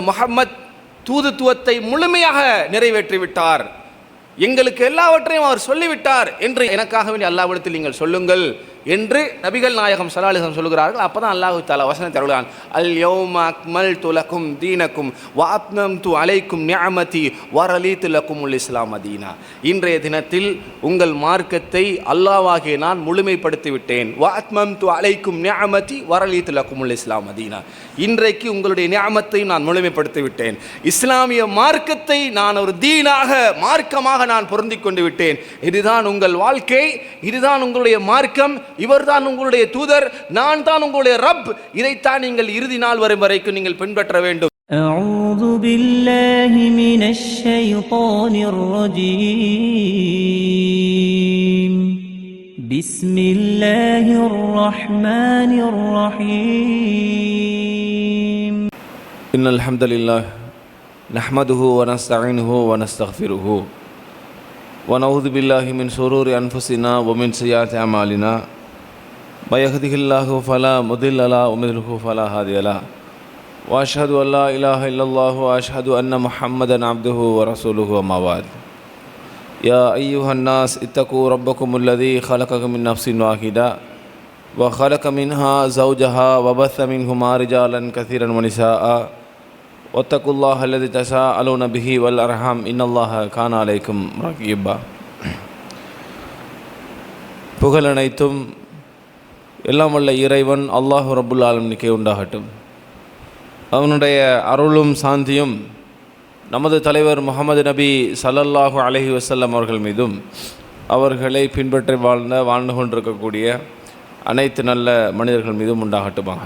முகம்மத் தூதுத்துவத்தை முழுமையாக நிறைவேற்றிவிட்டார். எங்களுக்கு எல்லாவற்றையும் அவர் சொல்லிவிட்டார் என்று எனக்காகவே அல்லாவிடத்தில் நீங்கள் சொல்லுங்கள். என்று நபிகள் நாயகம் சலாலிசம் சொல்லுகிறார்கள். அப்பதான் அல்லாஹு தாலா வசனத்தை அருள்கிறான் அல் யௌம அக்மல் துலக்கும் தீனக்கும் வாத்மம் து அலைக்கும் நியாமதி வரலி துலக்கும் உல் இஸ்லாம் அதீனா இன்றைய தினத்தில் உங்கள் மார்க்கத்தை அல்லாவாகிய நான் முழுமைப்படுத்தி விட்டேன். வாத்மம் து அலைக்கும் நியாமதி வரலி துலக்கும் உல் இஸ்லாம் அதீனா இன்றைக்கு உங்களுடைய நியாமத்தையும் நான் முழுமைப்படுத்தி விட்டேன். இஸ்லாமிய மார்க்கத்தை நான் ஒரு தீனாக மார்க்கமாக நான் பொருந்தி கொண்டு விட்டேன். இதுதான் உங்கள் வாழ்க்கை இதுதான் உங்களுடைய மார்க்கம். இவர்தான் உங்களுடைய தூதர் நான் தான் உங்களுடைய ரப் இதைத்தான் நீங்கள் இறுதி நாள் வரை வரைக்கும் நீங்கள் பின்பற்ற வேண்டும் أعوذ بالله من الشيطان الرجيم بسم الله الرحمن الرحيم إن الحمد لله نحمده ونستعينه ونستغفره ونعوذ بالله من شرور أنفسنا ومن سيئات أعمالنا ما يهده الله فلا مضل له ومن يضلل فلا هادي له وأشهد أن لا إله إلا الله وأشهد أن محمدا عبده ورسوله وما بعد يا أيها الناس اتقوا ربكم الذي خلقكم من نفس واحدة وخلق منها زوجها وبث منهما رجالا كثيرا ونساء واتقوا الله الذي تساءلون به والأرحام إن الله كان عليكم رقيبا புகழ் அனைத்தும் எல்லாம் வல்ல இறைவன் அல்லாஹ் ரபுல் ஆலமிக்கே உண்டாகட்டும். அவனுடைய அருளும் சாந்தியும் நமது தலைவர் முகமது நபி சல்லல்லாஹு அலஹி வசல்லம் அவர்கள் மீதும் அவர்களை பின்பற்றி வாழ்ந்த வாழ்ந்து கொண்டிருக்கக்கூடிய அனைத்து நல்ல மனிதர்கள் மீதும் உண்டாகட்டுமாக.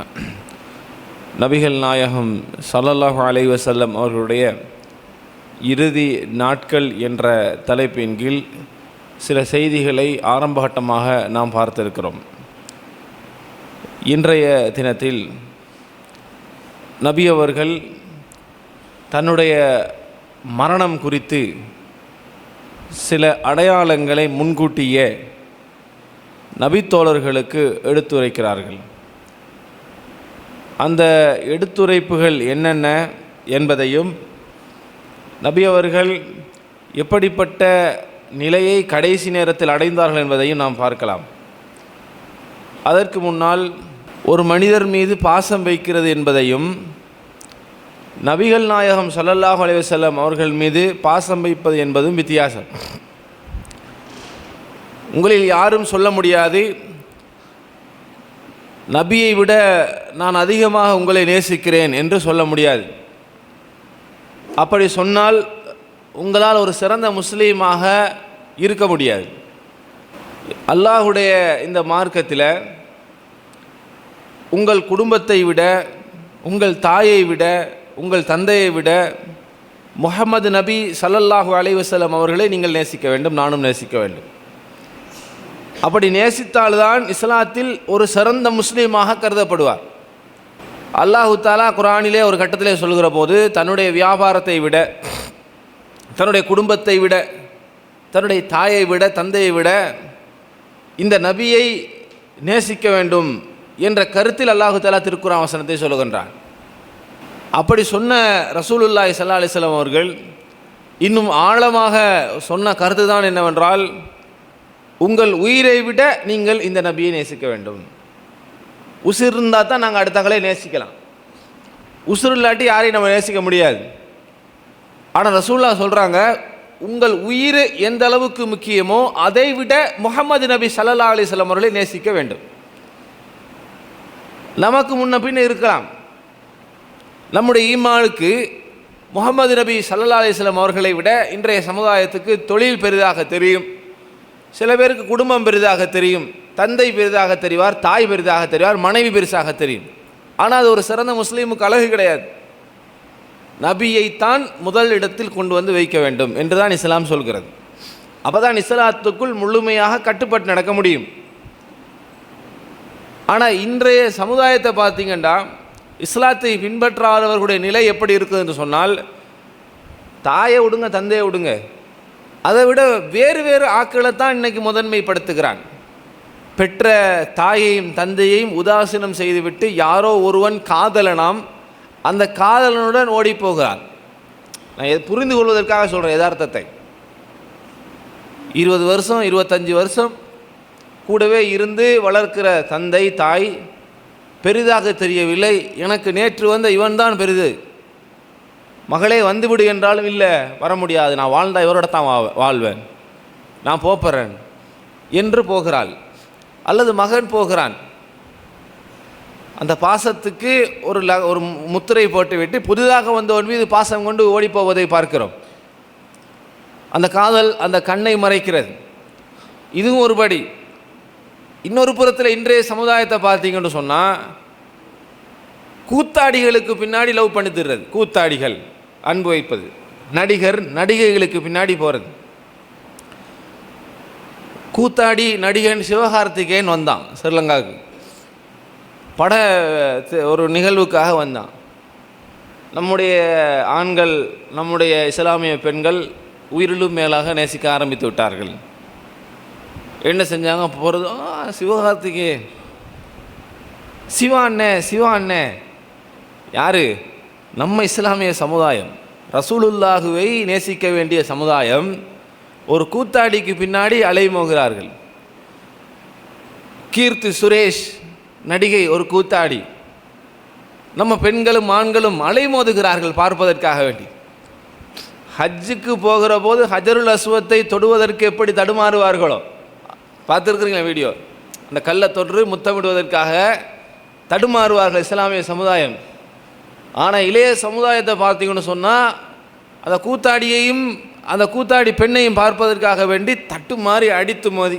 நபிகள் நாயகம் சல்லல்லாஹு அலஹி வசல்லம் அவர்களுடைய இறுதி நாட்கள் என்ற தலைப்பின் கீழ் சில செய்திகளை ஆரம்பகட்டமாக நாம் பார்த்திருக்கிறோம். இன்றைய தினத்தில் நபி அவர்கள் தன்னுடைய மரணம் குறித்து சில அடையாளங்களை முன்கூட்டியே நபித்தோழர்களுக்கு எடுத்துரைக்கிறார்கள். அந்த எடுத்துரைப்புகள் என்னென்ன என்பதையும் நபி அவர்கள் எப்படிப்பட்ட நிலையை கடைசி நேரத்தில் அடைந்தார்கள் என்பதையும் நாம் பார்க்கலாம். அதற்கு முன்னால் ஒரு மனிதர் மீது பாசம் வைக்கிறது என்பதையும் நபிகள் நாயகம் சல்லல்லாஹ் அலைவசல்லம் அவர்கள் மீது பாசம் வைப்பது என்பதும் வித்தியாசம். உங்களில் யாரும் சொல்ல முடியாது நபியை விட நான் அதிகமாக உங்களை நேசிக்கிறேன் என்று சொல்ல முடியாது. அப்படி சொன்னால் உங்களால் ஒரு சிறந்த முஸ்லீமாக இருக்க முடியாது. அல்லாஹுடைய இந்த மார்க்கத்தில் உங்கள் குடும்பத்தை விட உங்கள் தாயை விட உங்கள் தந்தையை விட முஹம்மது நபி சல்லல்லாஹு அலைவசலம் அவர்களை நீங்கள் நேசிக்க வேண்டும் நானும் நேசிக்க வேண்டும். அப்படி நேசித்தால்தான் இஸ்லாத்தில் ஒரு சிறந்த முஸ்லீமாக கருதப்படுவார். அல்லாஹு தாலா குரானிலே ஒரு கட்டத்திலே சொல்கிற போது தன்னுடைய வியாபாரத்தை விட தன்னுடைய குடும்பத்தை விட தன்னுடைய தாயை விட தந்தையை விட இந்த நபியை நேசிக்க வேண்டும். என்ற கருத்தில் அல்லாஹு தாலா திருக்குறான் வசனத்தை சொல்லுகின்றான். அப்படி சொன்ன ரசூலுல்லாய் சல்லா அலிஸ்லாம் அவர்கள் இன்னும் ஆழமாக சொன்ன கருத்து தான் என்னவென்றால் உங்கள் உயிரை விட நீங்கள் இந்த நபியை நேசிக்க வேண்டும். உசிர் இருந்தால் தான் நாங்கள் அடுத்தவங்களே நேசிக்கலாம். உசுர் இல்லாட்டி யாரையும் நம்ம நேசிக்க முடியாது. ஆனால் ரசூல்லா சொல்கிறாங்க உங்கள் உயிர் எந்த அளவுக்கு முக்கியமோ அதை விட முகமது நபி சல்லல்லா அலிஸ்லாம் அவர்களை நேசிக்க வேண்டும். நமக்கு முன்ன பின்ன இருக்கலாம். நம்முடைய ஈமானுக்கு முகமது நபி சல்லா அலிஸ்லாம் அவர்களை விட இன்றைய சமுதாயத்துக்கு தொழில் பெரிதாக தெரியும். சில பேருக்கு குடும்பம் பெரிதாக தெரியும். தந்தை பெரிதாக தெரிவார் தாய் பெரிதாக தெரிவார் மனைவி பெருசாக தெரியும். ஆனால் அது ஒரு சிறந்த முஸ்லீமுக்கு அழகு கிடையாது. நபியைத்தான் முதல் இடத்தில் கொண்டு வந்து வைக்க வேண்டும் என்று தான் இஸ்லாம் சொல்கிறது. அப்போ தான் இஸ்லாத்துக்குள் முழுமையாக கட்டுப்பட்டு நடக்க முடியும். ஆனால் இன்றைய சமுதாயத்தை பார்த்தீங்கன்னா இஸ்லாத்தை பின்பற்றாதவர்களுடைய நிலை எப்படி இருக்குது என்று சொன்னால் தாயை விடுங்க தந்தையை விடுங்க. அதை விட வேறு வேறு ஆக்களை தான் இன்றைக்கி முதன்மைப்படுத்துகிறான் பெற்ற தாயையும் தந்தையையும் உதாசீனம் செய்துவிட்டு யாரோ ஒருவன் காதலனாம் அந்த காதலனுடன் ஓடிப்போகிறான். நான் புரிந்து கொள்வதற்காக சொல்கிறேன் யதார்த்தத்தை. இருபது வருஷம் இருபத்தஞ்சி வருஷம் கூடவே இருந்து வளர்க்கிற தந்தை தாய் பெரிதாக தெரியவில்லை. எனக்கு நேற்று வந்த இவன்தான் பெரிது. மகளே வந்துவிடு என்றாலும் இல்லை வர முடியாது. நான் வாழ்ந்தா இவரோட தான் வா வாழ்வேன். நான் போப்பறேன் என்று போகிறாள். அல்லது மகன் போகிறான். அந்த பாசத்துக்கு ஒரு ல ஒரு முத்திரை போட்டுவிட்டு புதிதாக வந்தவன் மீது பாசம் கொண்டு ஓடிப்போவதை பார்க்கிறோம். அந்த காதல் அந்த கண்ணை மறைக்கிறது. இதுவும் ஒருபடி. இன்னொரு புறத்தில் இன்றைய சமுதாயத்தை பார்த்தீங்கன்னு சொன்னால் கூத்தாடிகளுக்கு பின்னாடி லவ் பண்ணி தர்றது. கூத்தாடிகள் அன்பு வைப்பது. நடிகர் நடிகைகளுக்கு பின்னாடி போகிறது கூத்தாடி நடிகன் சிவகார்த்திகேயன் வந்தான் ஸ்ரீலங்காவுக்கு. பட ஒரு நிகழ்வுக்காக வந்தான். நம்முடைய ஆண்கள் நம்முடைய இஸ்லாமிய பெண்கள் உயிரிலும் மேலாக நேசிக்க ஆரம்பித்து விட்டார்கள். என்ன செஞ்சாங்க? போகிறது சிவகார்த்திகே. சிவா அண்ணே சிவா அண்ணே. யாரு? நம்ம இஸ்லாமிய சமுதாயம். ரசூலுல்லாஹுவை நேசிக்க வேண்டிய சமுதாயம் ஒரு கூத்தாடிக்கு பின்னாடி அலைமோகிறார்கள். கீர்த்தி சுரேஷ் நடிகை ஒரு கூத்தாடி. நம்ம பெண்களும் ஆண்களும் அலைமோதுகிறார்கள் பார்ப்பதற்காக வேண்டி. ஹஜ்ஜுக்கு போகிற போது ஹஜருல் அஸ்வத்தை தொடுவதற்கு எப்படி தடுமாறுவார்களோ? பார்த்துருக்குறீங்களா வீடியோ? அந்த கல்லை தொற்று முத்தமிடுவதற்காக தடுமாறுவார்கள் இஸ்லாமிய சமுதாயம். ஆனால் இளைய சமுதாயத்தை பார்த்தீங்கன்னு சொன்னால் அந்த கூத்தாடியையும் அந்த கூத்தாடி பெண்ணையும் பார்ப்பதற்காக வேண்டி தட்டு மாறி அடித்து மோதி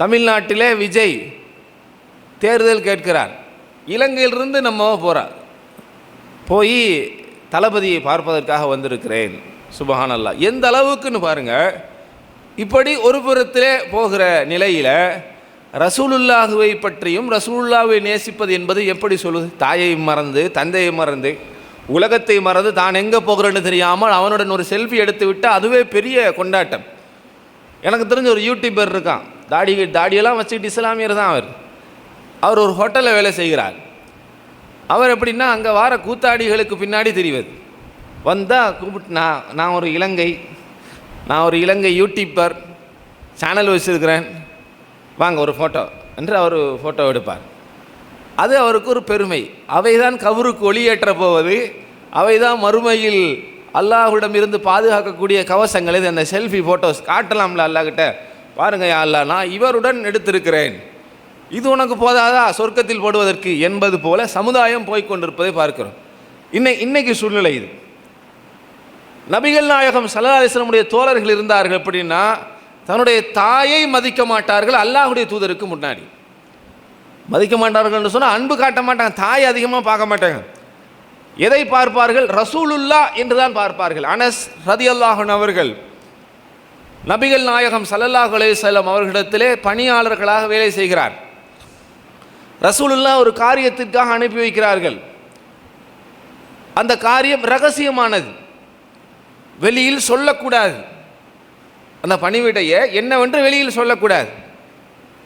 தமிழ்நாட்டிலே விஜய் தேர்தல் கேட்கிறார். இலங்கையிலிருந்து நம்ம போகிறார் போய் தளபதியை பார்ப்பதற்காக வந்திருக்கிறேன். சுபஹானல்லா எந்த அளவுக்குன்னு பாருங்கள் இப்படி ஒரு புறத்திலே போகிற நிலையில் ரசூலுல்லாஹுவை பற்றியும் ரசூலுல்லாவை நேசிப்பது என்பது எப்படி சொல்லுது தாயை மறந்து தந்தையை மறந்து உலகத்தை மறந்து தான் எங்கே போகிறேன்னு தெரியாமல் அவனுடன் ஒரு செல்ஃபி எடுத்து விட்டால் அதுவே பெரிய கொண்டாட்டம். எனக்கு தெரிஞ்ச ஒரு யூடியூபர் இருக்கான். தாடி தாடியெல்லாம் வச்சுக்கிட்டு இஸ்லாமியர் தான் அவர். அவர் ஒரு ஹோட்டலில் வேலை செய்கிறார். அவர் எப்படின்னா அங்கே வார கூத்தாடிகளுக்கு பின்னாடி தெரிவது. வந்தால் கூப்பிட்டு நான் நான் ஒரு இலங்கை நான் ஒரு இலங்கை யூடியூப்பர் சேனல் வச்சுருக்கிறேன். வாங்க ஒரு ஃபோட்டோ என்று அவர் ஃபோட்டோ எடுப்பார். அது அவருக்கு ஒரு பெருமை. அவைதான் கவுருக்கு ஒளியேற்ற போவது. அவைதான் மறுமையில் அல்லாஹ்விடமிருந்து பாதுகாக்கக்கூடிய கவசங்கள். இது அந்த செல்ஃபி ஃபோட்டோஸ் காட்டலாம்ல அல்லாஹ்கிட்ட. பாருங்க யா அல்லாஹ் நான் இவருடன் எடுத்திருக்கிறேன். இது உனக்கு போதாதா? சொர்க்கத்தில் போடுவதற்கு என்பது போல சமுதாயம் போய்க்கொண்டிருப்பதை பார்க்கிறோம். இன்னை இன்னைக்கு சூழ்நிலை இது. நபிகள் நாயகம் சல்லா அலிஸ்லமுடைய தோழர்கள் இருந்தார்கள் எப்படின்னா தன்னுடைய தாயை மதிக்க மாட்டார்கள் அல்லாஹுடைய தூதருக்கு முன்னாடி. மதிக்க மாட்டார்கள்னு சொன்னால் அன்பு காட்ட மாட்டாங்க தாய் அதிகமாக பார்க்க மாட்டாங்க. எதை பார்ப்பார்கள்? ரசூலுல்லா என்று தான் பார்ப்பார்கள். அனஸ் ரதி அல்லாஹன் அவர்கள் நபிகள் நாயகம் சல்லல்லாஹ் அலைஹி அவர்களிடத்திலே பணியாளர்களாக வேலை செய்கிறார். ரசூலுல்லா ஒரு காரியத்திற்காக அனுப்பி வைக்கிறார்கள். அந்த காரியம் ரகசியமானது. வெளியில் சொல்லக்கூடாது. அந்த பணிவிடையை என்னவென்று வெளியில் சொல்லக்கூடாது.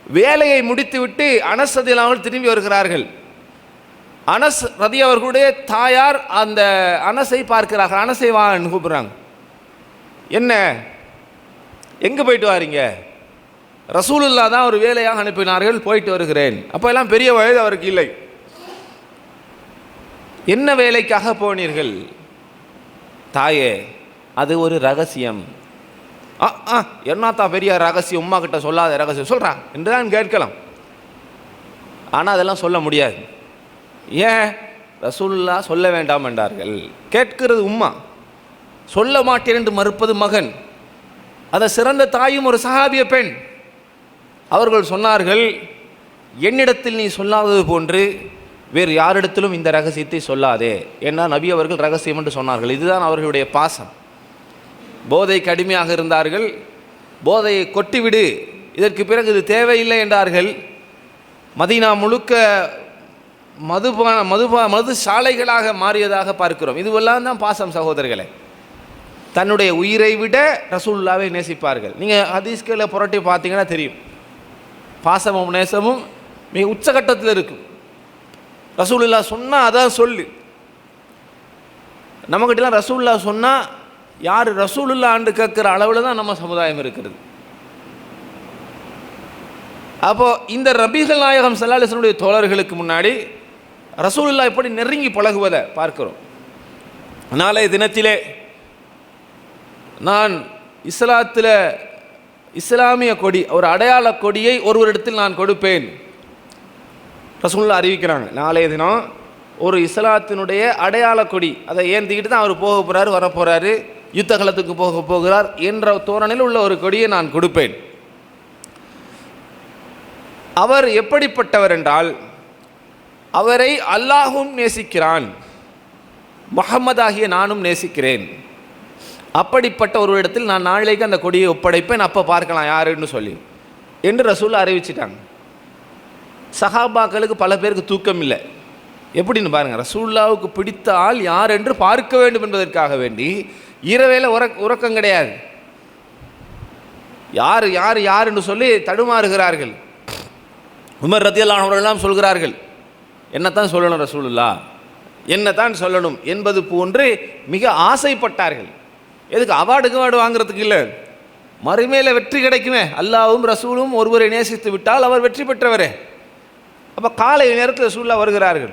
வேலையை முடித்துவிட்டு அனஸ் ரதியல்லாமல் திரும்பி வருகிறார்கள். அனஸ் ரதி அவர்களுடைய தாயார் அந்த அனசை பார்க்கிறார்கள். அனசை வான்னு கூப்பிட்றாங்க. என்ன? எங்கே போயிட்டு வாரீங்க? ரசூலுல்லா தான் ஒரு வேலையாக அனுப்பினார்கள் போயிட்டு வருகிறேன். அப்போ எல்லாம் பெரிய வயது அவருக்கு இல்லை. என்ன வேலைக்காக போனீர்கள்? தாயே அது ஒரு ரகசியம். ஆ ஆ என்னத்தா பெரிய ரகசியம்? உமா கிட்ட சொல்லாத ரகசியம். சொல்கிறா என்று தான் கேட்கலாம். ஆனால் அதெல்லாம் சொல்ல முடியாது. ஏன்? ரசூல்லா சொல்ல வேண்டாம் என்றார்கள். கேட்கிறது உம்மா. சொல்ல மாட்டேன் என்று மறுப்பது மகன். அதை சிறந்த தாயும் ஒரு சஹாபிய பெண். அவர்கள் சொன்னார்கள் என்னிடத்தில் நீ சொல்லாதது போன்று வேறு யாரிடத்திலும் இந்த ரகசியத்தை சொல்லாதே. ஏன்னா நபி அவர்கள் ரகசியம் என்று சொன்னார்கள். இதுதான் அவர்களுடைய பாசம். போதை கடுமையாக இருந்தார்கள். போதையை கொட்டிவிடு. இதற்கு பிறகு இது தேவையில்லை என்றார்கள். மதீனா முழுக்க மதுபான மதுபா மது சாலைகளாக மாறியதாக பார்க்கிறோம். இதுவெல்லாம் தான் பாசம் சகோதரர்களே. தன்னுடைய உயிரை விட ரசூல்லாவை நேசிப்பார்கள். நீங்கள் ஹதீஸ்களை புரட்டி பார்த்தீங்கன்னா தெரியும். பாசமும் நேசமும் மிக உச்சகட்டத்தில் இருக்கும். ரசூல்லா சொன்னால் அதான் சொல்லு. நம்மக்கிட்டலாம் ரசூல்லா சொன்னால் யார் ரசூலுல்லான்னு கேட்குற அளவில் தான் நம்ம சமுதாயம் இருக்கிறது அப்போது இந்த ரபிகள் நாயகம் சல்லாஹனுடைய தோழர்களுக்கு முன்னாடி ரசூலுல்லா எப்படி நெருங்கி பழகுவதை பார்க்கிறோம். நாளைய தினத்திலே நான் இஸ்லாத்தில் இஸ்லாமிய கொடி ஒரு அடையாள கொடியை ஒருவரிடத்தில் நான் கொடுப்பேன். ரசூலுல்லா அறிவிக்கிறாங்க நாளைய தினம் ஒரு இஸ்லாத்தினுடைய அடையாள கொடி அதை ஏந்திக்கிட்டு தான் அவர் போக போகிறாரு வரப்போகிறாரு யுத்த காலத்துக்கு போக போகிறார் என்ற தோரணையில் உள்ள ஒரு கொடியை நான் கொடுப்பேன். அவர் எப்படிப்பட்டவர் என்றால் அவரை அல்லாஹும் நேசிக்கிறான் முகமதாகிய நானும் நேசிக்கிறேன். அப்படிப்பட்ட ஒரு இடத்தில் நான் நாளைக்கு அந்த கொடியை ஒப்படைப்பேன் அப்போ பார்க்கலாம் யாருன்னு சொல்லி. என்று ரசூல் அறிவிச்சிட்டாங்க. சஹாபாக்களுக்கு பல பேருக்கு தூக்கம் இல்லை. எப்படின்னு பாருங்கள் ரசூல்லாவுக்கு பிடித்த ஆள் யார் என்று பார்க்க வேண்டும் என்பதற்காக வேண்டி இரவேல உறக் உறக்கம் கிடையாது. யார் யார் யார் என்று சொல்லி தடுமாறுகிறார்கள். உமர் ரத்தியல்லான் அவர்களெல்லாம் சொல்கிறார்கள். என்னத்தான் சொல்லணும் ரசூலுல்லா என்னத்தான் சொல்லணும் என்பது போன்று மிக ஆசைப்பட்டார்கள். எதுக்கு அவார்டு அவார்டு வாங்குறதுக்கு இல்லை. மறுமையில் வெற்றி கிடைக்குமே. அல்லாவும் ரசூலும் ஒருவரை நேசித்து விட்டால் அவர் வெற்றி பெற்றவரே. அப்போ காலை நேரத்தில் ரசூல்லா வருகிறார்கள்.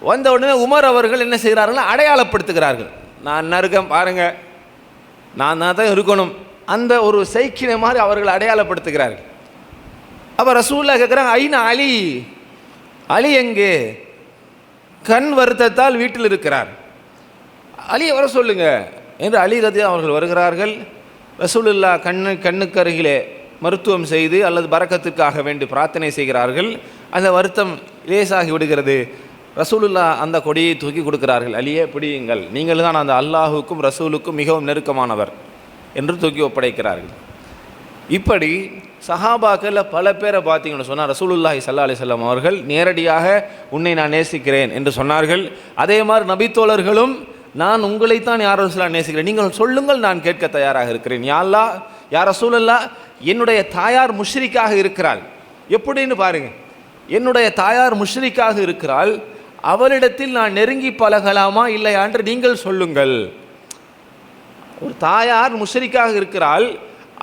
வந்த உடனே உமர் அவர்கள் என்ன செய்கிறார்கள் அடையாளப்படுத்துகிறார்கள். நான் நறுக்கம் பாருங்கள் நான் தான் தான் இருக்கணும். அந்த ஒரு சைக்கிளை மாதிரி அவர்கள் அடையாளப்படுத்துகிறார்கள். அப்போ ரசூல்லா கேட்குறாங்க ஐநா அலி? அலி எங்கே? கண் வருத்தத்தால் வீட்டில் இருக்கிறார். அலியை வர சொல்லுங்க. என்று அலி ரதி அவர்கள் வருகிறார்கள். ரசூலுல்லா கண்ணு கண்ணுக்கு அருகிலே மருத்துவம் செய்து அல்லது பறக்கத்துக்காக வேண்டி பிரார்த்தனை செய்கிறார்கள். அந்த வருத்தம் லேசாகி விடுகிறது. ரசூலுல்லா அந்த கொடியை தூக்கி கொடுக்கிறார்கள். அலியே பிடியுங்கள். நீங்கள் தான் அந்த அல்லாஹுக்கும் ரசூலுக்கும் மிகவும் நெருக்கமானவர் என்று தூக்கி ஒப்படைக்கிறார்கள். இப்படி சஹாபாக்களில் பல பேரை பார்த்தீங்கன்னு சொன்னால் ரசூலுல்லாஹி சல்லா அலிசல்லாம் அவர்கள் நேரடியாக உன்னை நான் நேசிக்கிறேன் என்று சொன்னார்கள். அதே மாதிரி நபித்தோழர்களும் நான் உங்களைத்தான் யார் ரசூலா நேசிக்கிறேன்? நீங்கள் சொல்லுங்கள் நான் கேட்க தயாராக இருக்கிறேன். யாழ்லா யார் ரசூலல்லா என்னுடைய தாயார் முஷ்ரிக்காக இருக்கிறாள். எப்படின்னு பாருங்கள் என்னுடைய தாயார் முஷ்ரிக்காக இருக்கிறாள். அவளிடத்தில் நான் நெருங்கி பழகலாமா இல்லையா என்று நீங்கள் சொல்லுங்கள். ஒரு தாயார் முஷரிக்காக இருக்கிறாள்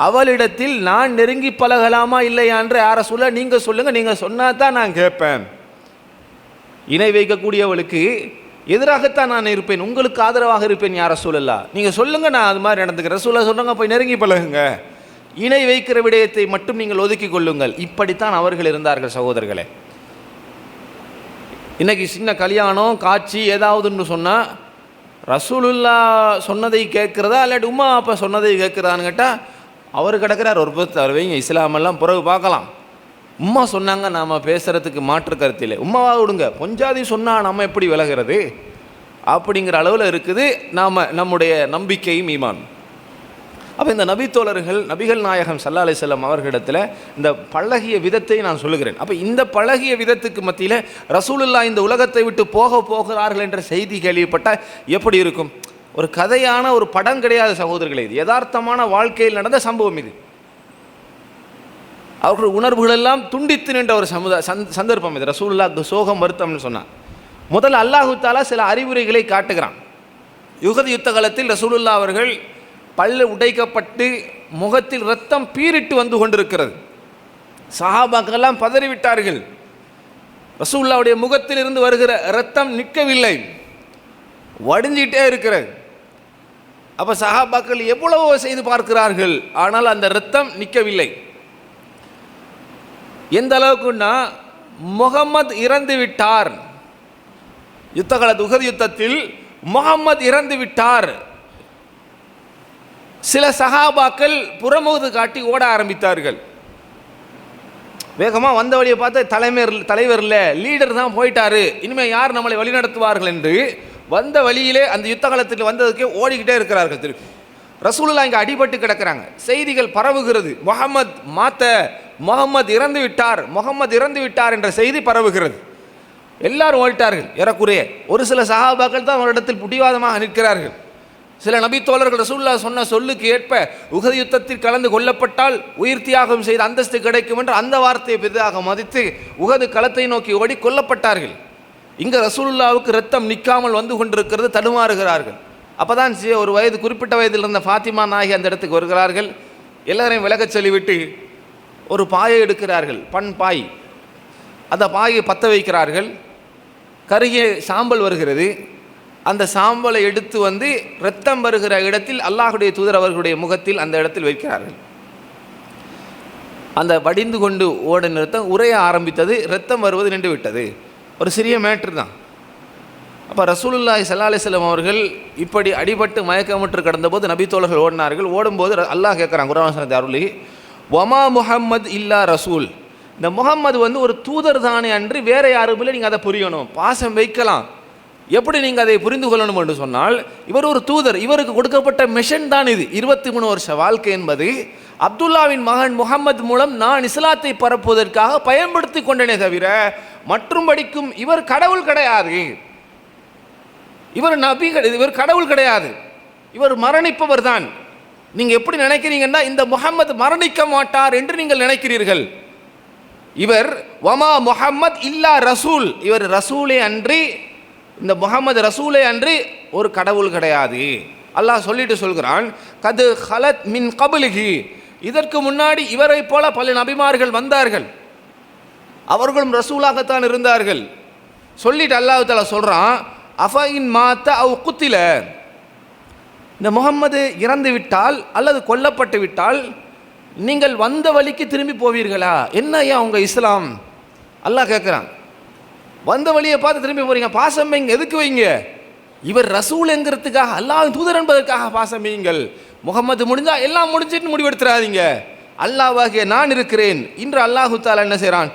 அவளிடத்தில் நான் நெருங்கி பழகலாமா இல்லையா என்று யாரை சொல்ல நீங்கள் சொல்லுங்கள் நீங்கள் சொன்னால் தான் நான் கேட்பேன். இணை வைக்கக்கூடியவளுக்கு எதிராகத்தான் நான் இருப்பேன் உங்களுக்கு ஆதரவாக இருப்பேன் யாரை சூழல்லா நீங்கள் சொல்லுங்கள் நான் அது மாதிரி நடந்துக்கிறேன். சொல்ல சொல்லுங்க போய் நெருங்கி பழகுங்க. இணை வைக்கிற விடயத்தை மட்டும் நீங்கள் ஒதுக்கி கொள்ளுங்கள். இப்படித்தான் அவர்கள் இருந்தார்கள் சகோதரர்களே. இன்றைக்கி சின்ன கல்யாணம் காட்சி ஏதாவதுன்னு சொன்னால் ரசூலுல்லா சொன்னதை கேட்குறதா இல்லாட்டி உமா அப்பா சொன்னதை கேட்குறான்னு கேட்டால் அவர் கிடக்கிறார் ஒரு பத்து அவர் இஸ்லாமெல்லாம் பிறகு பார்க்கலாம். உம்மா சொன்னாங்க நாம் பேசுகிறதுக்கு மாற்று கருத்தில் உம்மாவா விடுங்க கொஞ்சாதி சொன்னால் நம்ம எப்படி விலகிறது? அப்படிங்கிற அளவில் இருக்குது நாம் நம்முடைய நம்பிக்கையும் ஈமான் அப்போ இந்த நபித்தோழர்கள் நபிகள் நாயகம் சல்லா அலிசல்லாம் அவர்களிடத்தில் இந்த பழகிய விதத்தை நான் சொல்லுகிறேன். அப்போ இந்த பழகிய விதத்துக்கு மத்தியில் ரசூலுல்லா இந்த உலகத்தை விட்டு போக போகிறார்கள் என்ற செய்தி கேள்விப்பட்டால் எப்படி இருக்கும்? ஒரு கதையான ஒரு படம் கிடையாது சகோதரர்களே இது. யதார்த்தமான வாழ்க்கையில் நடந்த சம்பவம் இது. அவர்கள் உணர்வுகளெல்லாம் துண்டித்து நின்ற ஒரு சமுதாய சந்த் சந்தர்ப்பம் இது. ரசூல்லா சோகம் வருத்தம்னு சொன்னான். முதல்ல அல்லாஹு தாலா சில அறிவுரைகளை காட்டுகிறான். யுகத யுத்த காலத்தில் ரசூலுல்லா அவர்கள் பல்லு உடைக்கப்பட்டு முகத்தில் ரத்தம் பீரிட்டு வந்து கொண்டிருக்கிறது. சஹாபாக்கெல்லாம் பதறிவிட்டார்கள். ரசூல்லாவுடைய முகத்தில் இருந்து வருகிற ரத்தம் நிற்கவில்லை. வடிஞ்சிட்டே இருக்கிறது. அப்போ சஹாபாக்கள் எவ்வளவோ செய்து பார்க்கிறார்கள் ஆனால் அந்த ரத்தம் நிற்கவில்லை. எந்த அளவுக்குன்னா முகம்மது இறந்து விட்டார். யுத்தகல காலத்து யுத்தத்தில் முகம்மது இறந்து விட்டார். சில சகாபாக்கள் புறமுகுது காட்டி ஓட ஆரம்பித்தார்கள். வேகமாக வந்த வழியை பார்த்து தலைமையர் தலைவர் இல்லை லீடர் தான் போயிட்டாரு. இனிமேல் யார் நம்மளை வழிநடத்துவார்கள் என்று வந்த வழியிலே அந்த யுத்த காலத்தில் வந்ததுக்கே ஓடிக்கிட்டே இருக்கிறார்கள். திருப்பி ரசூலுல்லா இங்கே அடிபட்டு கிடக்கிறாங்க. செய்திகள் பரவுகிறது. முகமது மாத்த முகமது இறந்து விட்டார். முகமது இறந்து விட்டார் என்ற செய்தி பரவுகிறது. எல்லாரும் ஓடிட்டார்கள். ஏறக்குறைய ஒரு சில சகாபாக்கள் தான் அவரிடத்தில் புடிவாதமாக நிற்கிறார்கள். சில நபித்தோழர்கள் ரசூல்லா சொன்ன சொல்லுக்கு ஏற்ப உகது யுத்தத்தில் கலந்து கொல்லப்பட்டால் உயிர் தியாகம் செய்த அந்தஸ்து கிடைக்கும் என்று அந்த வார்த்தையை பெரிதாக மதித்து உகது களத்தை நோக்கி ஓடி கொல்லப்பட்டார்கள். இங்கே ரசூலுல்லாவுக்கு ரத்தம் நிற்காமல் வந்து கொண்டிருக்கிறது தடுமாறுகிறார்கள். அப்போ தான் ஒரு வயது குறிப்பிட்ட வயதில் இருந்த ஃபாத்திமா நாயகி அந்த இடத்துக்கு வருகிறார்கள். எல்லாரையும் விலகச் சொல்லிவிட்டு ஒரு பாயை எடுக்கிறார்கள் பண் பாய். அந்த பாயை பற்ற வைக்கிறார்கள். கருகிய சாம்பல் வருகிறது. அந்த சாம்பலை எடுத்து வந்து இரத்தம் வருகிற இடத்தில் அல்லாஹுடைய தூதர் அவர்களுடைய முகத்தில் அந்த இடத்தில் வைக்கிறார்கள். அந்த வடிந்து கொண்டு ஓட நிறுத்தம் உரைய ஆரம்பித்தது ரத்தம் வருவது நின்று விட்டது. ஒரு சிறிய மேட்ரு தான். அப்போ ரசூலுல்லாய் சல்லா அலைஹி அவர்கள் இப்படி அடிபட்டு மயக்கமுற்று கடந்தபோது நபி தோழர்கள் ஓடினார்கள். ஓடும்போது அல்லாஹ் கேட்குறான் குரான் அருளி ஒமா முஹம்மது இல்லா ரசூல். இந்த முகம்மது வந்து ஒரு தூதர் தானே அன்று வேறு யாரும் இல்லை நீங்கள் அதை புரியணும். பாசம் வைக்கலாம். எப்படி நீங்கள் அதை புரிந்து கொள்ளணும் என்று சொன்னால் இவர் ஒரு தூதர் இவருக்கு கொடுக்கப்பட்ட மிஷன் தான் இது. இருபத்தி மூணு வருஷ வாழ்க்கை என்பது அப்துல்லாவின் மகன் முகமது மூலம் நான் இஸ்லாத்தை பரப்புவதற்காக பயன்படுத்தி கொண்டேனே தவிர மற்றும் படிக்கும் இவர் கடவுள் கிடையாது. இவர் நபி இவர் கடவுள் கிடையாது. இவர் மரணிப்பவர் தான். நீங்கள் எப்படி நினைக்கிறீங்கன்னா இந்த முகம்மது மரணிக்க மாட்டார் என்று நீங்கள் நினைக்கிறீர்கள். இவர் வமா முஹம்மத் இல்லா ரசூல். இவர் ரசூலே அன்றி இந்த முகமது ரசூலே அன்றி ஒரு கடவுள் கிடையாது. அல்லாஹ் சொல்லிட்டு சொல்கிறான் கது ஹலத் மின் கபுலிகி இதற்கு முன்னாடி இவரை போல பல நபிமார்கள் வந்தார்கள். அவர்களும் ரசூலாகத்தான் இருந்தார்கள். சொல்லிட்டு அல்லாஹ் தாலா சொல்கிறான் அஃபைன் மாத்த அவ் குத்தில. இந்த முகம்மது இறந்து விட்டால் அல்லது கொல்லப்பட்டு விட்டால் நீங்கள் வந்த வழிக்கு திரும்பி போவீர்களா? என்ன ஐயா உங்கள் இஸ்லாம்? அல்லாஹ் கேட்குறான் வந்த வழியை பார்த்து திரும்பி போகிறீங்க பாசம் வைங்க. எதுக்கு வைங்க? இவர் ரசூல் என்கிறதுக்காக அல்லாஹ் தூதர் என்பதற்காக பாசம் வையுங்கள். முகமது முடிஞ்சால் எல்லாம் முடிஞ்சிட்டு முடிவெடுத்துறாதீங்க. அல்லாஹ்வாகிய நான் இருக்கிறேன். இன்று அல்லாஹு தாலா என்ன செய்கிறான்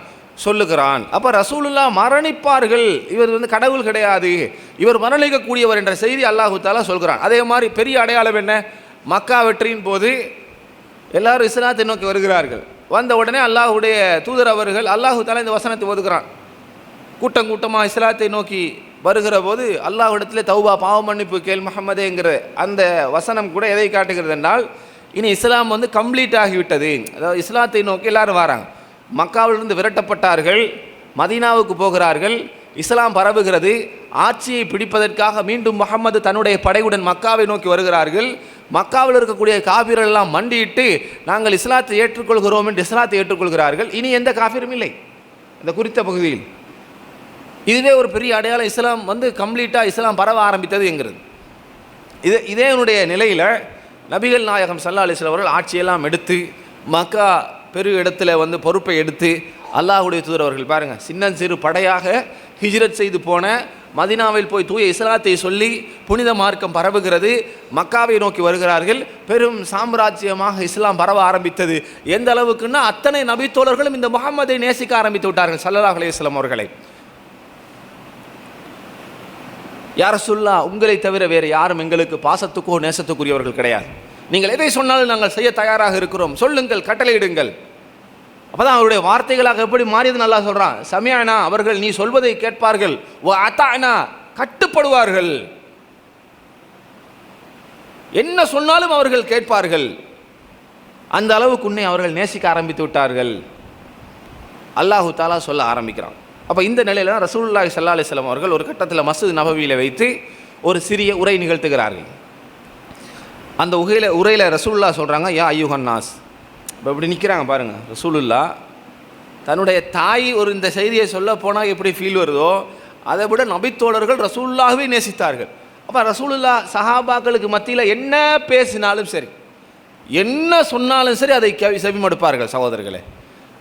சொல்லுகிறான். அப்போ ரசூலுல்லா மரணிப்பார்கள். இவர் வந்து கடவுள் கிடையாது. இவர் மரணிக்கக்கூடியவர் என்ற செய்தி அல்லாஹு தாலா சொல்கிறான். அதே மாதிரி பெரிய அடையாளம் என்ன? மக்கா வெற்றியின் போது எல்லாரும் இஸ்லாத்தை நோக்கி வருகிறார்கள். வந்த உடனே அல்லாஹுடைய தூதர் அவர்கள் அல்லாஹு தாலா இந்த வசனத்தை ஒதுக்குறான் கூட்டம் கூட்டமாக இஸ்லாத்தை நோக்கி வருகிற போது அல்லாஹ்விடத்திலே தௌபா பாவ மன்னிப்பு கேள் முகமதேங்கிற அந்த வசனம் கூட எதை காட்டுகிறது என்றால் இனி இஸ்லாம் வந்து கம்ப்ளீட் ஆகிவிட்டது. அதாவது இஸ்லாத்தை நோக்கி எல்லாரும் வராங்க. மக்காவிலிருந்து விரட்டப்பட்டார்கள் மதீனாவுக்கு போகிறார்கள் இஸ்லாம் பரவுகிறது ஆட்சியை பிடிப்பதற்காக மீண்டும் முகமது தன்னுடைய படையுடன் மக்காவை நோக்கி வருகிறார்கள். மக்காவில் இருக்கக்கூடிய காபிர்கள் எல்லாம் மண்டியிட்டு நாங்கள் இஸ்லாத்தை ஏற்றுக்கொள்கிறோம் என்று இஸ்லாத்தை ஏற்றுக்கொள்கிறார்கள். இனி எந்த காபிரும் இல்லை. இந்த குறித்த பகுதியில். இதுவே ஒரு பெரிய அடையாளம். இஸ்லாம் வந்து கம்ப்ளீட்டாக இஸ்லாம் பரவ ஆரம்பித்தது என்கிறது. இது இதே என்னுடைய நிலையில் நபிகள் நாயகம் சல்லா அலிஸ்லாம் அவர்கள் ஆட்சியெல்லாம் எடுத்து மக்கா பெரு இடத்துல வந்து பொறுப்பை எடுத்து அல்லாஹுடைய தூதர் அவர்கள் பாருங்கள் சின்னஞ்சிறு படையாக ஹிஜ்ரத் செய்து போன மதினாவில் போய் தூய இஸ்லாத்தை சொல்லி புனித மார்க்கம் பரவுகிறது மக்காவை நோக்கி வருகிறார்கள். பெரும் சாம்ராஜ்யமாக இஸ்லாம் பரவ ஆரம்பித்தது. எந்த அளவுக்குன்னா அத்தனை நபித்தோழர்களும் இந்த முகமதை நேசிக்க ஆரம்பித்து விட்டார்கள் சல்லல்லாஹ் அலையம் அவர்களை. யார சொல்லா உங்களை தவிர வேறு யாரும் எங்களுக்கு பாசத்துக்கோ நேசத்துக்குரியவர்கள் கிடையாது. நீங்கள் எதை சொன்னாலும் நாங்கள் செய்ய தயாராக இருக்கிறோம். சொல்லுங்கள் கட்டளையிடுங்கள். அப்போதான் அவருடைய வார்த்தைகளாக எப்படி மாறியது நல்லா சொல்கிறான் சமயானா அவர்கள் நீ சொல்வதை கேட்பார்கள். ஓ அத்தானா கட்டுப்படுவார்கள். என்ன சொன்னாலும் அவர்கள் கேட்பார்கள். அந்த அளவுக்கு உன்னை அவர்கள் நேசிக்க ஆரம்பித்து விட்டார்கள். அல்லாஹு தாலா சொல்ல ஆரம்பிக்கிறான். அப்போ இந்த நிலையில் தான் ரசூலுல்லாஹி சல்லா அலிஸ்லாம் அவர்கள் ஒரு கட்டத்தில் மஸ்ஜித் நபவியில் வைத்து ஒரு சிறிய உரை நிகழ்த்துகிறார்கள். அந்த உகையில் உரையில் ரசூல்லா சொல்கிறாங்க யா ஐயுஹன்னாஸ் இப்போ இப்படி நிற்கிறாங்க பாருங்கள் ரசூலுல்லா தன்னுடைய தாய் ஒரு இந்த செய்தியை சொல்ல போனால் எப்படி ஃபீல் வருதோ அதை விட நபித்தோழர்கள் ரசூல்லாகவே நேசித்தார்கள். அப்போ ரசூலுல்லா சஹாபாக்களுக்கு மத்தியில் என்ன பேசினாலும் சரி என்ன சொன்னாலும் சரி அதை கெவி- செவிமடுப்பார்கள் சகோதரர்களே.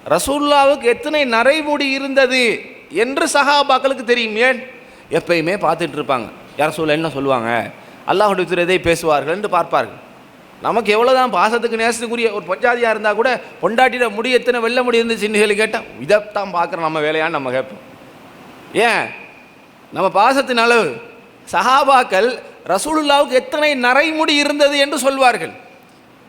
ரசூல்லாவுக்கு எத்தனை நரைமுடி இருந்தது? என்று சஹாபாக்களுக்கு தெரியும் ஏன்? எப்பயுமே பார்த்துட்டு இருப்பாங்க யார் சொல்ல என்ன சொல்லுவாங்க? அல்லாஹுடைய திரு எதை பேசுவார்கள் என்று பார்ப்பார்கள். நமக்கு எவ்வளோதான் பாசத்துக்கு நேசத்துக்குரிய ஒரு பஞ்சாதியாக இருந்தால் கூட பொண்டாட்டிட முடி எத்தனை வெள்ள முடி இருந்துச்சுன்னு சொல்லி கேட்டால் இதைத்தான் பார்க்குறோம். நம்ம வேலையான்னு நம்ம கேட்போம். ஏன்? நம்ம பாசத்தின் அளவு. சஹாபாக்கள் ரசூலுல்லாவுக்கு எத்தனை நரைமுடி இருந்தது என்று சொல்வார்கள்.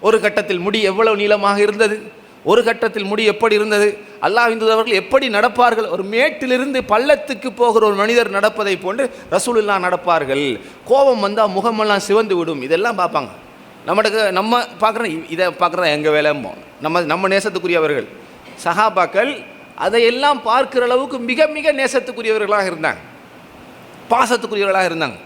ஒரு கட்டத்தில் முடி எவ்வளவு நீளமாக இருந்தது? ஒரு கட்டத்தில் முடி எப்படி இருந்தது? அல்லாஹ் அவர்கள் எப்படி நடப்பார்கள்? ஒரு மேட்டிலிருந்து பள்ளத்துக்கு போகிற ஒரு மனிதர் நடப்பதை போன்று ரசூலுல்லா நடப்பார்கள். கோபம் வந்தால் முகமெல்லாம் சிவந்து விடும். இதெல்லாம் பார்ப்பாங்க. நம்மளுக்கு நம்ம பார்க்குறோம் இதை பார்க்குறதா எங்கள் வேலைம்போம் நம்ம நம்ம நேசத்துக்குரியவர்கள். சஹாபாக்கள் அதையெல்லாம் பார்க்கிற அளவுக்கு மிக மிக நேசத்துக்குரியவர்களாக இருந்தாங்க. பாசத்துக்குரியவர்களாக இருந்தாங்க.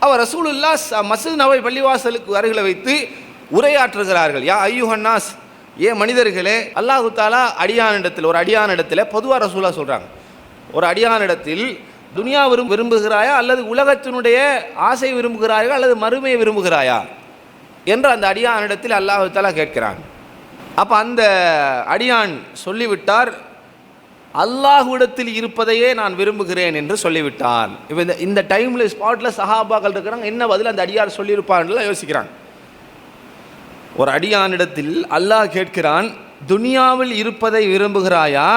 அவர் ரசூலுல்லா மசூத் நவை பள்ளிவாசலுக்கு அருகில் வைத்து உரையாற்றுகிறார்கள். யா ஐயுஹன்னாஸ் ஏன் மனிதர்களே அல்லாஹு தாலா அடியானிடத்தில் ஒரு அடியானிடத்தில் பொதுவாக ரசூலாக சொல்கிறாங்க ஒரு அடியானிடத்தில் துனியா விரும் விரும்புகிறாயா அல்லது உலகத்தினுடைய ஆசை விரும்புகிறாயா அல்லது மறுமையை விரும்புகிறாயா என்று அந்த அடியானிடத்தில் அல்லாஹு தாலா கேட்கிறாங்க அப்போ அந்த அடியான் சொல்லிவிட்டார் அல்லாஹ்விடத்தில் இருப்பதையே நான் விரும்புகிறேன் என்று சொல்லிவிட்டான். இப்போ இந்த இந்த டைமில் ஸ்பாட்டில் சஹாபாக்கள் இருக்கிறாங்க என்ன பதில் அந்த அடியார் சொல்லியிருப்பான்லாம் யோசிக்கிறாங்க. ஒரு அடியானிடத்தில் அல்லாஹ் கேட்கிறான் துனியாவில் இருப்பதை விரும்புகிறாயா?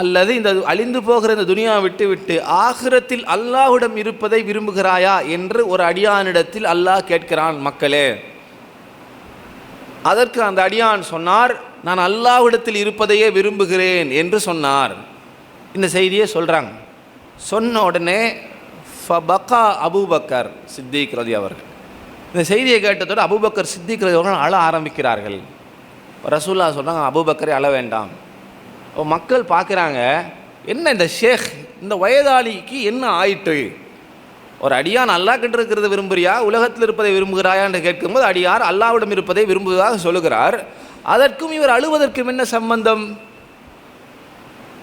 அல்லது இந்த அழிந்து போகிற இந்த துனியா விட்டு விட்டு ஆகிரத்தில் அல்லாஹ்விடம் இருப்பதை விரும்புகிறாயா? என்று ஒரு அடியானிடத்தில் அல்லாஹ் கேட்கிறான் மக்களே. அதற்கு அந்த அடியான் சொன்னார் நான் அல்லாஹ்விடத்தில் இருப்பதையே விரும்புகிறேன் என்று சொன்னார். இந்த செய்தியை சொல்கிறாங்க சொன்ன உடனே ஃபபக்கா அபூபக்கர் சித்திக் ரதி அவர்கள் இந்த செய்தியை கேட்டதோடு அபுபக்கர் சித்திக்கிறவர்கள் அழ ஆரம்பிக்கிறார்கள். ரசூல்லா சொல்கிறாங்க அபுபக்கரை அழ வேண்டாம். மக்கள் பார்க்குறாங்க என்ன இந்த ஷேக் இந்த வயதாளிக்கு என்ன ஆயிற்று ஒரு அடியான் அல்லாஹ் கிட்ட இருக்கிறத விரும்புறியா? உலகத்தில் இருப்பதை விரும்புகிறாயா? என்று கேட்கும்போது அடியார் அல்லாவிடம் இருப்பதை விரும்புவதாக சொல்லுகிறார். அதற்கும் இவர் அழுவதற்கும் என்ன சம்பந்தம்?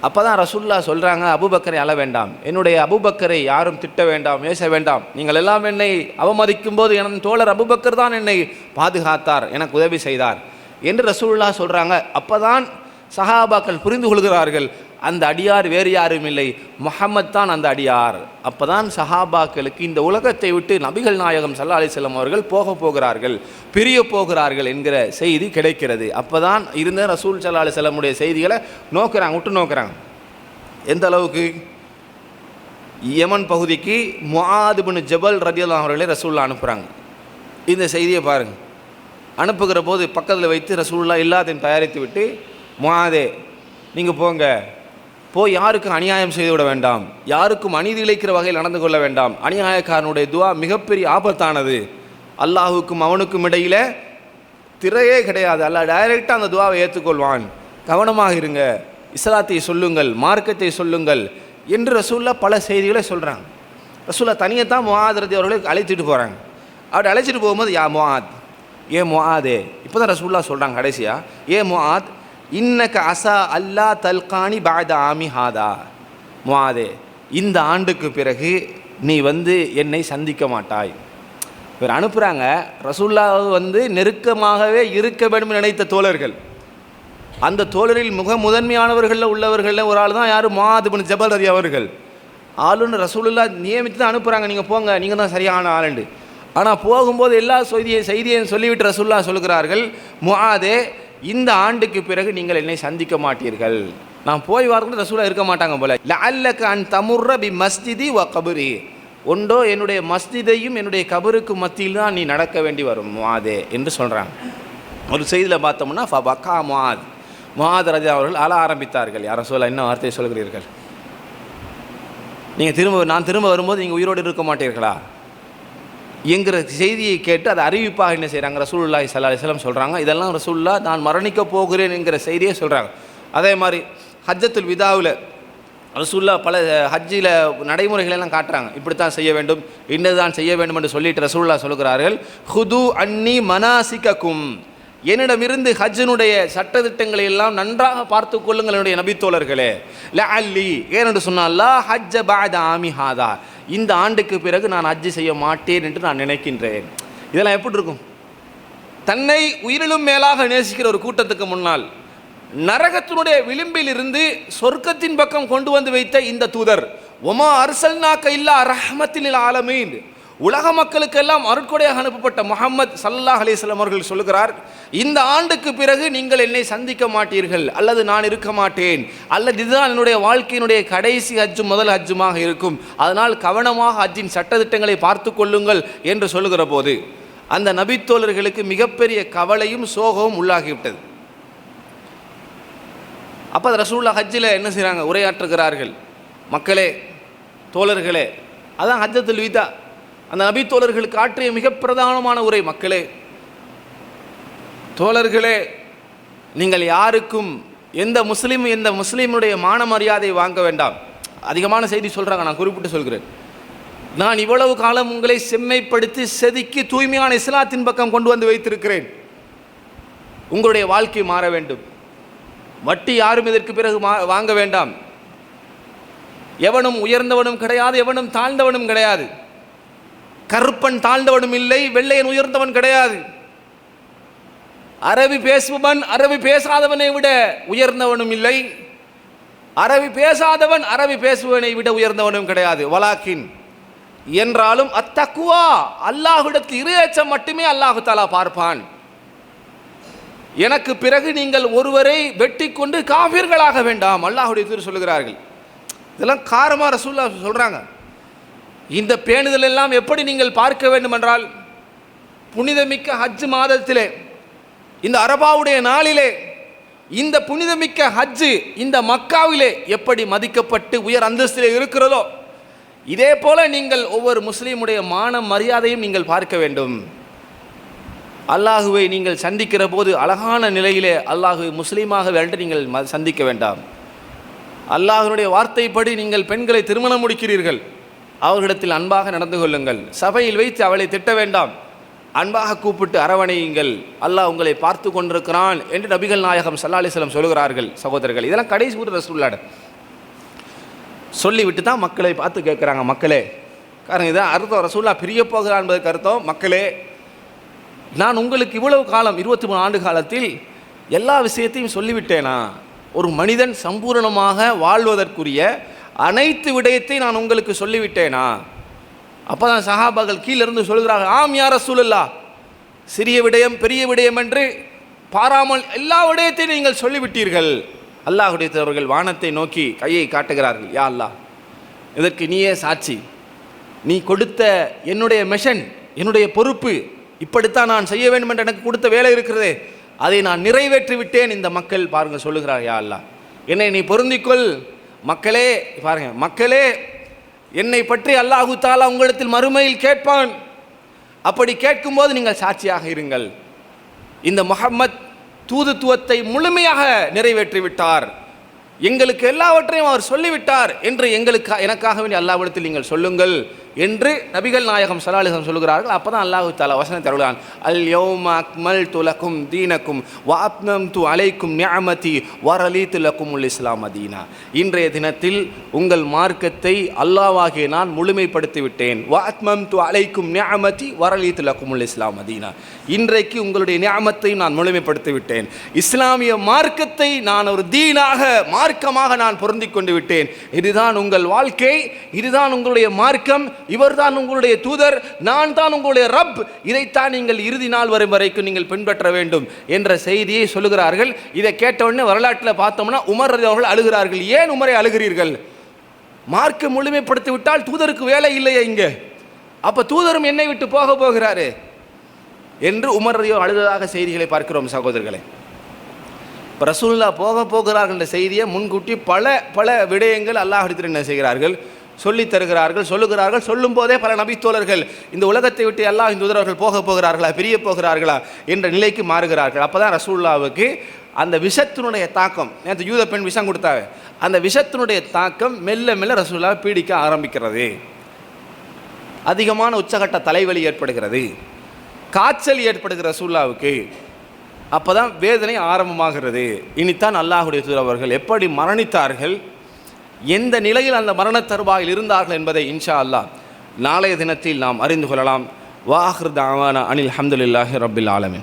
அப்போ தான் ரசுல்லா சொல்கிறாங்க அபுபக்கரை அழ வேண்டாம். என்னுடைய அபூபக்கரை யாரும் திட்ட வேண்டாம் ஏச வேண்டாம். நீங்கள் எல்லாம் என்னை அவமதிக்கும் போது எனது தோழர் அபுபக்கர் தான் என்னை பாதுகாத்தார் எனக்கு உதவி செய்தார். என்று ரசூல்லா சொல்கிறாங்க அப்போ தான் சஹாபாக்கள் புரிந்து கொள்கிறார்கள். அந்த அடியார் வேறு யாரும் இல்லை. முஹம்மத் தான் அந்த அடியார். அப்போ தான் சஹாபாக்களுக்கு இந்த உலகத்தை விட்டு நபிகள் நாயகம் சல்லா அலிசல்லம் அவர்கள் போக போகிறார்கள் பிரிய போகிறார்கள் என்கிற செய்தி கிடைக்கிறது. அப்போ தான் இருந்த ரசூல் சல்லா அலிசல்லமுடைய செய்திகளை நோக்கிறாங்க விட்டு நோக்கிறாங்க. எந்த அளவுக்கு? யமன் பகுதிக்கு முஆதுபின் ஜபல் ரதியல்லா அவர்களை ரசூல்லா அனுப்புகிறாங்க இந்த செய்தியை பாருங்கள் அனுப்புகிற போது பக்கத்தில் வைத்து ரசூல்லா எல்லாத்தையும் தயாரித்து விட்டு முஆதே நீங்கள் போங்க. போய் யாருக்கும் அநியாயம் செய்து விட வேண்டாம். யாருக்கும் அநீதி இழைக்கிற வகையில் நடந்து கொள்ள வேண்டாம். அநியாயக்காரனுடைய துவா மிகப்பெரிய ஆபத்தானது. அல்லாஹுக்கும் அவனுக்கும் இடையில திரையே கிடையாது. அல்ல டைரெக்டாக அந்த துவாவை ஏற்றுக்கொள்வான். கவனமாக இருங்க. இஸ்லாத்தை சொல்லுங்கள் மார்க்கத்தை சொல்லுங்கள் என்று ரசூல்லா பல செய்திகளை சொல்கிறாங்க ரசூல்லா தனியை தான் முகாதரதி அவர்களுக்கு அழைச்சிட்டு போகிறாங்க அப்படி அழைச்சிட்டு போகும்போது யா முஹாத் ஏ முஹாதே இப்போ தான் ரசூல்லா சொல்கிறாங்க கடைசியாக ஏ முஹாத் இன்னக அசா அல்லா தல்கானி பாத ஆமி ஹாதா. முஆதே இந்த ஆண்டுக்கு பிறகு நீ வந்து என்னை சந்திக்க மாட்டாய். இவர் அனுப்புகிறாங்க ரசூல்லா வந்து நெருக்கமாகவே இருக்க வேண்டும் நினைத்த தோழர்கள். அந்த தோழரில் முக முதன்மையானவர்களில் உள்ளவர்களில் ஒரு ஆள் தான் யார்? மாதுபின் ஜபல் ரதி அவர்கள். ஆளுன்னு ரசூலுல்லா நியமித்து தான் அனுப்புகிறாங்க நீங்கள் போங்க நீங்கள் தான் சரியான ஆளுண்டு ஆனால் போகும்போது எல்லா செய்தியை செய்தியையும் சொல்லிவிட்டு ரசூல்லா சொல்கிறார்கள் முஹாதே இந்த ஆண்டுக்கு பிறகு நீங்கள் என்னை சந்திக்க மாட்டீர்கள். நான் போய் வரக்கூட ரசூலா இருக்க மாட்டாங்க போல. லஅல்லக அன் தமுர்ர பி மஸ்ஜிதி வ கபுரி. ஒன்றோ என்னுடைய மஸ்ஜிதையும் என்னுடைய கபருக்கு மத்தியில் தான் நீ நடக்க வேண்டி வரும் மாதே என்று சொல்கிறாங்க ஒரு செய்தியில் பார்த்தோம்னா ஃபபக்கா மாத் மாத ரஜா அவர்கள் அழ ஆரம்பித்தார்கள். யாரும் சொல்ல என்ன வார்த்தையை சொல்கிறீர்கள் நீங்கள் திரும்ப நான் திரும்ப வரும்போது நீங்கள் உயிரோடு இருக்க மாட்டீர்களா? என்கிற செய்தியை கேட்டு அதை அறிவிப்பாக என்ன செய்கிறாங்க ரசூல்லா சல்லா அலிஸ்லாம் சொல்கிறாங்க இதெல்லாம் ரசூல்லா நான் மரணிக்க போகிறேன் என்கிற செய்தியை சொல்கிறாங்க அதே மாதிரி ஹஜ்ஜத்துல் விதாவில் ரசூல்லா பல ஹஜ்ஜில் நடைமுறைகளெல்லாம் காட்டுறாங்க. இப்படித்தான் செய்ய வேண்டும் இன்னதான் செய்ய வேண்டும் என்று சொல்லிட்டு ரசூல்லா சொல்கிறார்கள் ஹுது அன்னி மனாசிகக்கும். என்னிடமிருந்து ஹஜ்ஜனுடைய சட்டத்திட்டங்களை எல்லாம் நன்றாக பார்த்து கொள்ளுங்கள் என்னுடைய நபித்தோழர்களே. ல அல்லி ஏனென்று சொன்னால் ஹஜ்ஜ பாத ஆமி ஹாதா. இந்த ஆண்டுக்கு பிறகு நான் அஜ்ஜி செய்ய மாட்டேன் என்று நான் நினைக்கின்றேன். இதெல்லாம் எப்படி இருக்கும்? தன்னை உயிரிலும் மேலாக நேசிக்கிற ஒரு கூட்டத்துக்கு முன்னால் நரகத்தினுடைய விளிம்பில் இருந்து சொர்க்கத்தின் பக்கம் கொண்டு வந்து வைத்த இந்த தூதர் ஒமா அர்சல்னாக்க இல்லா ரஹமத்தில் ஆலமீன். உலக மக்களுக்கெல்லாம் அருட்கொடையாக அனுப்பப்பட்ட முகமது சல்லாஹ் அலிஸ்லாம் அவர்கள் சொல்லுகிறார் இந்த ஆண்டுக்கு பிறகு நீங்கள் என்னை சந்திக்க மாட்டீர்கள் அல்லது நான் இருக்க மாட்டேன் அல்லது இதுதான் என்னுடைய வாழ்க்கையினுடைய கடைசி ஹஜ்ஜும் முதல் ஹஜ்ஜுமாக இருக்கும் அதனால் கவனமாக ஹஜ்ஜின் சட்டத்திட்டங்களை பார்த்து கொள்ளுங்கள் என்று சொல்லுகிற போது அந்த நபித்தோழர்களுக்கு மிகப்பெரிய கவலையும் சோகமும் உள்ளாகிவிட்டது. அப்போ ரசூல்லா ஹஜ்ஜில் என்ன செய்கிறாங்க உரையாற்றுகிறார்கள். மக்களே தோழர்களே அதான் ஹஜ்ஜத்துல் வீதா. அந்த நபி தோழர்களுக்கு ஆற்றிய மிக பிரதானமான உரை மக்களே. தோழர்களே நீங்கள் யாருக்கும் எந்த முஸ்லீம் எந்த முஸ்லீமுடைய மான மரியாதை வாங்க வேண்டாம். அதிகமான செய்தி சொல்கிறாங்க நான் குறிப்பிட்டு சொல்கிறேன். நான் இவ்வளவு காலம் உங்களை செம்மைப்படுத்தி செதுக்கி தூய்மையான இஸ்லாத்தின் பக்கம் கொண்டு வந்து வைத்திருக்கிறேன். உங்களுடைய வாழ்க்கை மாற வேண்டும். வட்டி யாரும் இதற்கு பிறகு மா- வாங்க வேண்டாம். எவனும் உயர்ந்தவனும் கிடையாது எவனும் தாழ்ந்தவனும் கிடையாது. கருப்பன் தாழ்ந்தவனும் இல்லை வெள்ளையன் உயர்ந்தவன் கிடையாது. அரபி பேசுபவன் அரபி பேசாதவனை விட உயர்ந்தவனும் இல்லை. அரபி பேசாதவன் அரபி பேசுபவனை விட உயர்ந்தவனும் கிடையாது. வலாக்கின் என்றாலும் அத்தக்குவா அல்லாஹ்விடத்தில் இரு மட்டுமே அல்லாஹு தாலா பார்ப்பான். எனக்கு பிறகு நீங்கள் ஒருவரை வெட்டி கொண்டு காபிர்களாக வேண்டாம் அல்லாஹுடைய தீர் சொல்லுகிறார்கள். இதெல்லாம் காரமாக ரசூல்லா சொல்கிறாங்க இந்த பேணுதல் எல்லாம் எப்படி நீங்கள் பார்க்க வேண்டுமென்றால் புனிதமிக்க ஹஜ்ஜு மாதத்திலே இந்த அரபாவுடைய நாளிலே இந்த புனிதமிக்க ஹஜ்ஜு இந்த மக்காவிலே எப்படி மதிக்கப்பட்டு உயர் அந்தஸ்திலே இருக்கிறதோ இதே போல நீங்கள் ஒவ்வொரு முஸ்லீமுடைய மான மரியாதையும் நீங்கள் பார்க்க வேண்டும். அல்லாஹுவை நீங்கள் சந்திக்கிற போது அழகான நிலையிலே அல்லாஹுவை முஸ்லீமாக வேண்டும் நீங்கள் ம- சந்திக்க வேண்டாம். அல்லாஹனுடைய வார்த்தைப்படி நீங்கள் பெண்களை திருமணம் முடிக்கிறீர்கள். அவர்களிடத்தில் அன்பாக நடந்து கொள்ளுங்கள். சபையில் வைத்து அவளை திட்ட வேண்டாம். அன்பாக கூப்பிட்டு அரவணையுங்கள். அல்லாஹ் உங்களை பார்த்து கொண்டிருக்கிறான் என்று நபிகள் நாயகம் சல்லா அலிஸ்லம் சொல்லுகிறார்கள் சகோதரர்கள். இதெல்லாம் கடைசி ஊர் ரசூல்லாட சொல்லிவிட்டு தான் மக்களை பார்த்து கேட்குறாங்க மக்களே. காரணம் இதான் அர்த்தம். ரசூல்லா பிரிய போகிறான் என்பதற்கு அர்த்தம் மக்களே நான் உங்களுக்கு இவ்வளவு காலம் இருபத்தி மூணு ஆண்டு காலத்தில் எல்லா விஷயத்தையும் சொல்லிவிட்டேனா? ஒரு மனிதன் சம்பூரணமாக வாழ்வதற்குரிய அனைத்து விடயத்தை நான் உங்களுக்கு சொல்லிவிட்டேனா? அப்போ தான் சஹாபாக்கள் கீழிருந்து சொல்கிறார்கள் ஆம் யார சூழல்லா சிறிய விடயம் பெரிய விடயம் என்று பாராமல் எல்லா விடயத்தையும் நீங்கள் சொல்லிவிட்டீர்கள். அல்லாஹுடைய அவர்கள் வானத்தை நோக்கி கையை காட்டுகிறார்கள் யா அல்லாஹ் இதற்கு நீயே சாட்சி. நீ கொடுத்த என்னுடைய மெஷன் என்னுடைய பொறுப்பு இப்படித்தான் நான் செய்ய வேண்டும் என்று எனக்கு கொடுத்த வேலை இருக்கிறதே அதை நான் நிறைவேற்றி விட்டேன் இந்த மக்கள் பாருங்கள் சொல்லுகிறார் யா அல்லாஹ் என்னை நீ பொருந்திக்கொள். மக்களே பாருங்க மக்களே என்னை பற்றி அல்லாஹு தாலா உங்களிடத்தில் மறுமையில் கேட்பான். அப்படி கேட்கும்போது நீங்கள் சாட்சியாக இருங்கள். இந்த முகம்மத் தூதுத்துவத்தை முழுமையாக நிறைவேற்றி விட்டார் எங்களுக்கு எல்லாவற்றையும் அவர் சொல்லிவிட்டார் என்று எங்களுக்கு எனக்காக வேண்டிய அல்லாவிடத்தில் நீங்கள் சொல்லுங்கள். என்று நபிகள் நாயகம் சலாலிசம் சொல்லுகிறார்கள். அப்போ தான் அல்லாஹு தாலா வசனம் தருகிறான். அல் யௌம அக்மல் துலக்கும் தீனக்கும் வாப்னம் து அலைக்கும் நியாமதி வரலி துலக்கும் உல் இஸ்லாம் அதீனா இன்றைய தினத்தில் உங்கள் மார்க்கத்தை அல்லாவாகிய நான் முழுமைப்படுத்தி விட்டேன். வாத்மம் து அலைக்கும் நியாமதி வரலி துலக்கும் உல் இஸ்லாம் அதீனா இன்றைக்கு உங்களுடைய நியாமத்தை நான் முழுமைப்படுத்தி விட்டேன். இஸ்லாமிய மார்க்கத்தை நான் ஒரு தீனாக மார்க்கமாக நான் பொருந்தி கொண்டு விட்டேன். இதுதான் உங்கள் வாழ்க்கை இதுதான் உங்களுடைய மார்க்கம். இவர்தான் உங்களுடைய தூதர் நான் தான் உங்களுடைய ரப். இதைத்தான் நீங்கள் இறுதி நாள் வரும் வரைக்கும் நீங்கள் பின்பற்ற வேண்டும் என்ற செய்தியை சொல்லுகிறார்கள். இதை கேட்டவுடனே வரலாற்றில் பார்த்தோம்னா உமர் ரலி அவர்கள் அழுகிறார்கள். ஏன் உமரை அழுகிறீர்கள்? மார்க்கம் முழுமைப்படுத்தி விட்டால் தூதருக்கு வேலை இல்லையே இங்கே. அப்போ தூதரும் என்னை விட்டு போக போகிறாரு என்று உமர் ரலியோ அழுததாக செய்திகளை பார்க்கிறோம் சகோதரர்களே. இப்போ ரசூலுல்லா போக போகிறார்கள் என்ற செய்தியை முன்கூட்டி பல பல விடயங்கள் அல்லாஹிடத்தில் என்ன செய்கிறார்கள்? சொல்லித் தருகிறார்கள் சொல்லுகிறார்கள் சொல்லும் போதே பல நபித்தோழர்கள் இந்த உலகத்தை விட்டு எல்லாம் இந்த உதரவர்கள் போக போகிறார்களா பிரிய போகிறார்களா என்ற நிலைக்கு மாறுகிறார்கள். அப்போ தான் ரசூல்லாவுக்கு அந்த விஷத்தினுடைய தாக்கம் நேற்று யூத பெண் விஷம் கொடுத்தாவே அந்த விஷத்தினுடைய தாக்கம் மெல்ல மெல்ல ரசூல்லாவை பீடிக்க ஆரம்பிக்கிறது. அதிகமான உச்சகட்ட தலைவலி ஏற்படுகிறது. காய்ச்சல் ஏற்படுகிற ரசூல்லாவுக்கு அப்போ தான் வேதனை ஆரம்பமாகிறது. இனித்தான் அல்லாஹுடைய தூதர் அவர்கள் எப்படி மரணித்தார்கள் எந்த நிலையில் அந்த மரண தருவாயில் இருந்தார்கள் என்பதை இன்ஷா அல்லாஹ் நாளைய தினத்தில் நாம் அறிந்து கொள்ளலாம். வாஹிர் தாவான அனில் அஹமதுல்லாஹி ரபில் ஆலமின்.